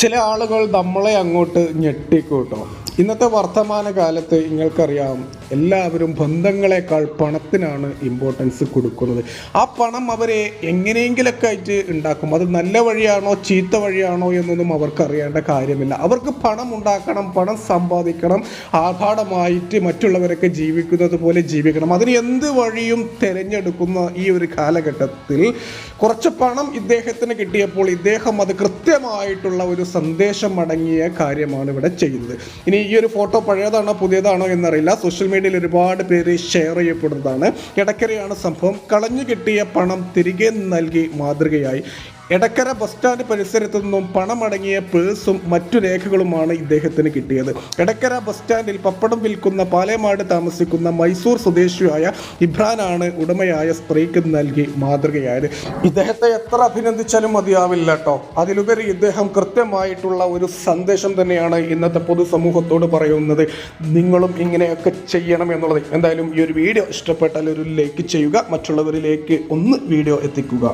ചില ആളുകൾ നമ്മളെ അങ്ങോട്ട് ഞെട്ടിക്കൂട്ടോ. ഇന്നത്തെ വർത്തമാന കാലത്ത് നിങ്ങൾക്കറിയാം എല്ലാവരും ബന്ധങ്ങളെക്കാൾ പണത്തിനാണ് ഇമ്പോർട്ടൻസ് കൊടുക്കുന്നത്. ആ പണം അവരെ എങ്ങനെയെങ്കിലൊക്കെ ആയിട്ട് ഉണ്ടാക്കും. അത് നല്ല വഴിയാണോ ചീത്ത വഴിയാണോ എന്നൊന്നും അവർക്ക് അറിയേണ്ട കാര്യമില്ല. അവർക്ക് പണം ഉണ്ടാക്കണം പണം സമ്പാദിക്കണം ആഘാടമായിട്ട് മറ്റുള്ളവരൊക്കെ ജീവിക്കുന്നത് പോലെ ജീവിക്കണം. അതിന് എന്ത് വഴിയും തിരഞ്ഞെടുക്കുന്ന ഈ ഒരു കാലഘട്ടത്തിൽ കുറച്ച് പണം ഇദ്ദേഹത്തിന് കിട്ടിയപ്പോൾ ഇദ്ദേഹം അത് കൃത്യമായിട്ടുള്ള ഒരു സന്ദേശം അടങ്ങിയ കാര്യമാണ് ഇവിടെ ചെയ്യുന്നത്. ഇനി ഈ ഒരു ഫോട്ടോ പഴയതാണോ പുതിയതാണോ എന്നറിയില്ല. സോഷ്യൽ മീഡിയയിൽ ഒരുപാട് പേര് ഷെയർ ചെയ്യപ്പെടുന്നതാണ്. ഇടക്കരയാണ് സംഭവം. കളഞ്ഞു കിട്ടിയ പണം തിരികെ നൽകി മാതൃകയായി. എടക്കര ബസ് സ്റ്റാൻഡ് പരിസരത്തു നിന്നും പണമടങ്ങിയ പേഴ്സും മറ്റു രേഖകളുമാണ് ഇദ്ദേഹത്തിന് കിട്ടിയത്. എടക്കര ബസ് സ്റ്റാൻഡിൽ പപ്പടം വിൽക്കുന്ന പാലേമാട് താമസിക്കുന്ന മൈസൂർ സ്വദേശിയായ ഇബ്രാനാണ് ഉടമയായ സ്ത്രീക്ക് നൽകി മാതൃകയായത്. ഇദ്ദേഹത്തെ എത്ര അഭിനന്ദിച്ചാലും മതിയാവില്ല കേട്ടോ അതിലുപരി ഇദ്ദേഹം കൃത്യമായിട്ടുള്ള ഒരു സന്ദേശം തന്നെയാണ് ഇന്നത്തെ പൊതുസമൂഹത്തോട് പറയുന്നത്. നിങ്ങളും ഇങ്ങനെയൊക്കെ ചെയ്യണം എന്നുള്ളത്. എന്തായാലും ഈ ഒരു വീഡിയോ ഇഷ്ടപ്പെട്ടാൽ ഒരു ലൈക്ക് ചെയ്യുക. മറ്റുള്ളവരിലേക്ക് ഒന്ന് വീഡിയോ എത്തിക്കുക.